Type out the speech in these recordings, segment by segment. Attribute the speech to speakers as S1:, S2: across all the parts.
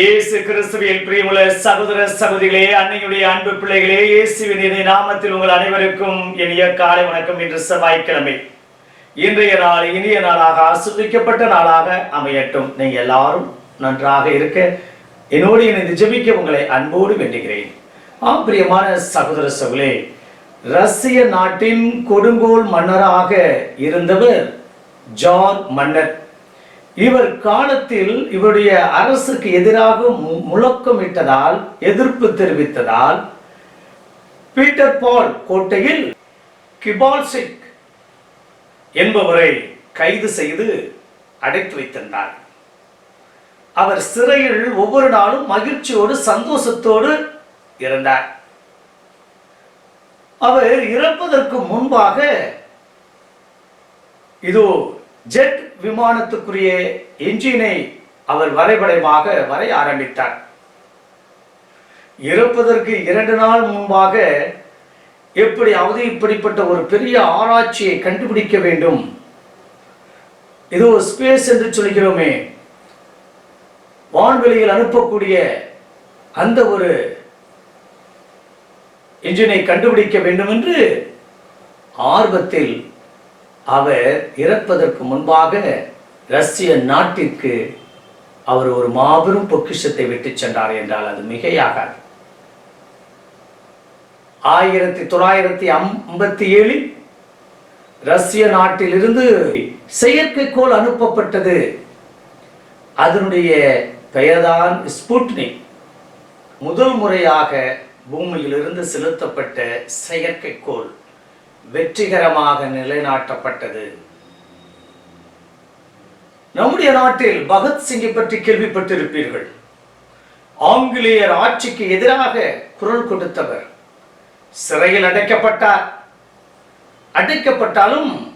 S1: இயேசு கிறிஸ்துவின் பிரியமுள்ள சகோதர சகோதரிகளே அன்னையுடைய அன்பு பிள்ளைகளே இயேசுவின் இறை நாமத்தில் உங்கள் அனைவருக்கும் இனிய காலை வணக்கம் இன்று செவ்வாய்க்கிழமை. இன்றைய நாள் இனிய நாளாக ஆசிர்வதிக்கப்பட்ட நாளாக அமையட்டும். நீங்கள் எல்லாரும் நன்றாக இருக்க என்னோடு இணைந்து ஜெபிக்க உங்களை அன்போடு வேண்டுகிறேன். ஆப்பிரியமான சகோதர சகோதரே ரஷ்ய நாட்டின் கொடுங்கோல் மன்னராக இருந்தவர் ஜான் மன்னர். இவர் காலத்தில் இவருடைய அரசுக்கு எதிராக மு- முழக்கமிட்டதால் எதிர்ப்பு தெரிவித்ததால் பீட்டர் பால் கோட்டையில் கிபால்சிக் என்பவரை கைது செய்து அடைத்து வைத்திருந்தார். அவர் சிறையில் ஒவ்வொரு நாளும் மகிழ்ச்சியோடு சந்தோஷத்தோடு இருந்தார். அவர் இறப்பதற்கு முன்பாக இதோ ஜெட் விமானத்துக்குரிய என்ஜினை அவர் வரைபடமாக வரைய ஆரம்பித்தார். இறப்பதற்கு இரண்டு நாள் முன்பாக எப்படியாவது இப்படிப்பட்ட ஒரு பெரிய ஆராய்ச்சியை கண்டுபிடிக்க வேண்டும்? இதோ ஸ்பேஸ் என்று சொல்கிறோமே. வான்வெளியில் அனுப்பக்கூடிய அந்த ஒரு என்ஜினை கண்டுபிடிக்க வேண்டும் என்று ஆர்வத்தில் அவர் இறப்பதற்கு முன்பாக ரஷ்ய நாட்டிற்கு அவர் ஒரு மாபெரும் பொக்கிஷத்தை விட்டு சென்றார் என்றால் அது மிகையாகாது. ஆயிரத்தி தொள்ளாயிரத்தி ஐம்பத்தி ஏழில் ரஷ்ய நாட்டிலிருந்து செயற்கைக்கோள் அனுப்பப்பட்டது. அதனுடைய பெயர்தான் ஸ்புட்னிக். முதல் முறையாக பூமியிலிருந்து செலுத்தப்பட்ட செயற்கைக்கோள். வெற்றிகரமாக நிலைநாட்டப்பட்டது. நம்முடைய நாட்டில் பகத்சிங்கை பற்றி கேள்விப்பட்டிருப்பீர்கள். ஆங்கிலேயர் ஆட்சிக்கு எதிராக குரல் கொடுத்தவர். சிறையில் அடைக்கப்பட்டார். அடைக்கப்பட்டாலும்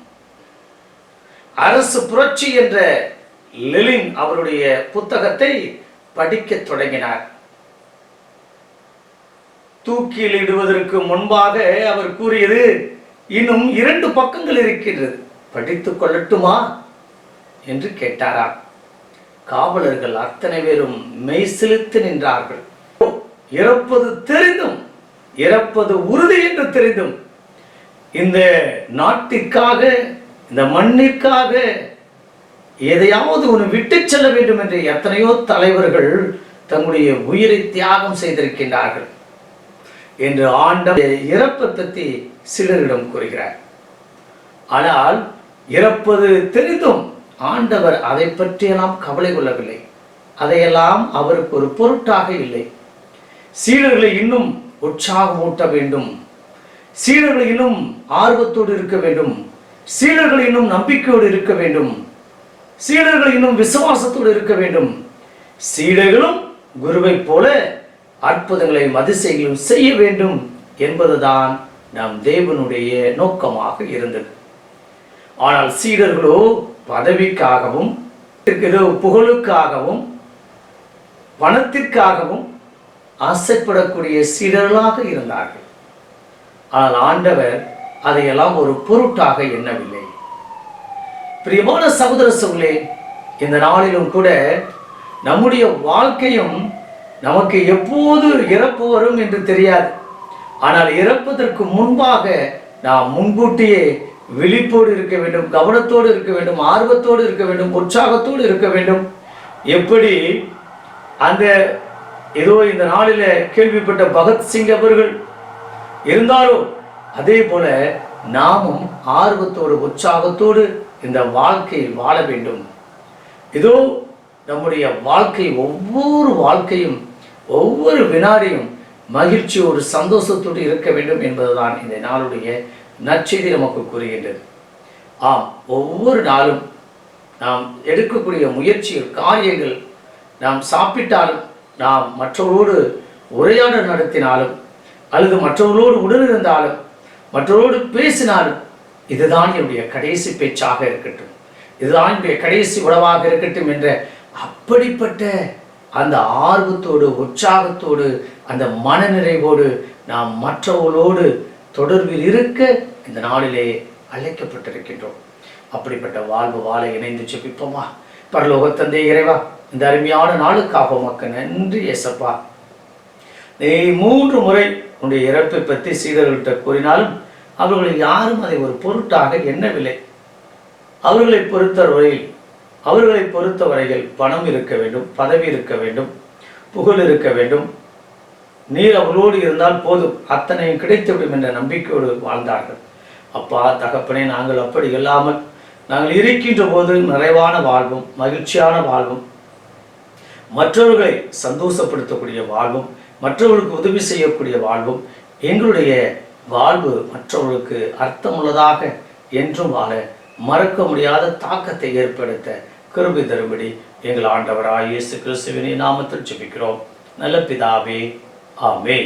S1: அரசு புரட்சி என்ற லெலின் அவருடைய புத்தகத்தை படிக்க தொடங்கினார். தூக்கில் இடுவதற்கு முன்பாக அவர் கூறியது இன்னும் இரண்டு பக்கங்கள் இருக்கின்றது. படித்துக் கொள்ளட்டுமா? என்று கேட்டாராம். காவலர்கள் அத்தனை பேரும் மெய் செலுத்து நின்றார்கள். இறப்பது தெரிந்தும் இறப்பது உறுதி என்று தெரிந்தும் இந்த நாட்டிற்காக இந்த மண்ணிற்காக எதையாவது ஒன்று விட்டு செல்ல வேண்டும் என்று எத்தனையோ தலைவர்கள் தங்களுடைய உயிரை தியாகம் செய்திருக்கின்றார்கள். என்று ஆண்ட இறப்பை பற்றி சிலரிடம் கூறுகிறார். ஆனால் இறப்பது தெரிந்தும் ஆண்டவர் அதை பற்றியெல்லாம் கவலை கொள்ளவில்லை. அதையெல்லாம் அவருக்கு ஒரு பொருட்டாக இல்லை. சீடர்களை இன்னும் உற்சாகமூட்ட வேண்டும். சீடர்கள் இன்னும் ஆர்வத்தோடு இருக்க வேண்டும். சீடர்கள் இன்னும் நம்பிக்கையோடு இருக்க வேண்டும். சீடர்கள் இன்னும் விசுவாசத்தோடு இருக்க வேண்டும். சீடர்களும் குருவைப் போல அற்புதங்களையும் அதிசயங்களையும் செய்ய வேண்டும் என்பதுதான் நம் தேவனுடைய நோக்கமாக இருந்தது. ஆனால் சீடர்களோ பதவிக்காகவும் ஏதோ புகழுக்காகவும் பணத்திற்காகவும் ஆசைப்படக்கூடிய சீடர்களாக இருந்தார்கள். ஆனால் ஆண்டவர் அதையெல்லாம் ஒரு பொருட்டாக எண்ணவில்லை. பிரியமான சகோதர சொல்லே இந்த நாளிலும் கூட நம்முடைய வாழ்க்கையும் நமக்கு எப்போது இறப்பு வரும் என்று தெரியாது. ஆனால் இறப்பதற்கு முன்பாக நாம் முன்கூட்டியே விழிப்போடு இருக்க வேண்டும் கவனத்தோடு இருக்க வேண்டும் ஆர்வத்தோடு இருக்க வேண்டும் உற்சாகத்தோடு இருக்க வேண்டும். எப்படி? அந்த ஏதோ இந்த நாளில் கேள்விப்பட்ட பகத்சிங் அவர்கள் இருந்தாலும் அதே போல நாமும் ஆர்வத்தோடு உற்சாகத்தோடு இந்த வாழ்க்கையில் வாழ வேண்டும். இதோ நம்முடைய வாழ்க்கை ஒவ்வொரு வாழ்க்கையும் ஒவ்வொரு வினாடியும் மகிழ்ச்சியோடு சந்தோஷத்தோடு இருக்க வேண்டும் என்பதுதான் இந்த நாளுடைய நற்செய்தி நமக்கு கூறுகின்றது. ஆம் ஒவ்வொரு நாளும் நாம் எடுக்கக்கூடிய முயற்சிகள் காரியங்கள் நாம் சாப்பிட்டாலும் நாம் மற்றவரோடு உரையாடல் நடத்தினாலும் அல்லது மற்றவர்களோடு உடனிருந்தாலும் மற்றவரோடு பேசினாலும் இதுதான் என்னுடைய கடைசி பேச்சாக இருக்கட்டும். இதுதான் என்னுடைய கடைசி உணவாக இருக்கட்டும் என்ற அப்படிப்பட்ட அந்த ஆர்வத்தோடு உற்சாகத்தோடு அந்த மனநிறைவோடு நாம் மற்றவர்களோடு தொடர்பில் இருக்க இந்த நாளிலே அழைக்கப்பட்டிருக்கின்றோம். அப்படிப்பட்ட வாழ்வு வாழ இணைந்து செப்பிப்போமா பரலோக தந்தை இறைவா இந்த அருமையான நாளுக்காக உமக்கு நன்றி எசப்பா நீ மூன்று முறை உன்னுடைய இறப்பை பற்றி சீடர்கள்ட்ட கூறினாலும் அவர்கள் யாரும் அதை ஒரு பொருட்டாக எண்ணவில்லை. அவர்களை பொறுத்தவரையில் அவர்களை பொறுத்தவரையில் பணம் இருக்க வேண்டும் பதவி இருக்க வேண்டும் புகழ் இருக்க வேண்டும். நீர் அவர்களோடு இருந்தால் போதும். அத்தனையும் கிடைத்துவிடும் என்ற நம்பிக்கையோடு வாழ்ந்தார்கள். அப்பா தகப்பனே நாங்கள் அப்படி இல்லாமல் நாங்கள் இருக்கின்ற போது நிறைவான வாழ்வும் மகிழ்ச்சியான வாழ்வும் மற்றவர்களை சந்தோஷப்படுத்தக்கூடிய வாழ்வும் மற்றவர்களுக்கு உதவி செய்யக்கூடிய வாழ்வும் எங்களுடைய வாழ்வு மற்றவர்களுக்கு அர்த்தமுள்ளதாக என்றும் வாழ மறக்க முடியாத தாக்கத்தை ஏற்படுத்த கிருபி தரும்படி எங்கள் ஆண்டவராய் இயேசு கிறிஸ்துவினை நாமத்தில் ஜெபிக்கிறோம். நல்ல பிதாவே ஆமே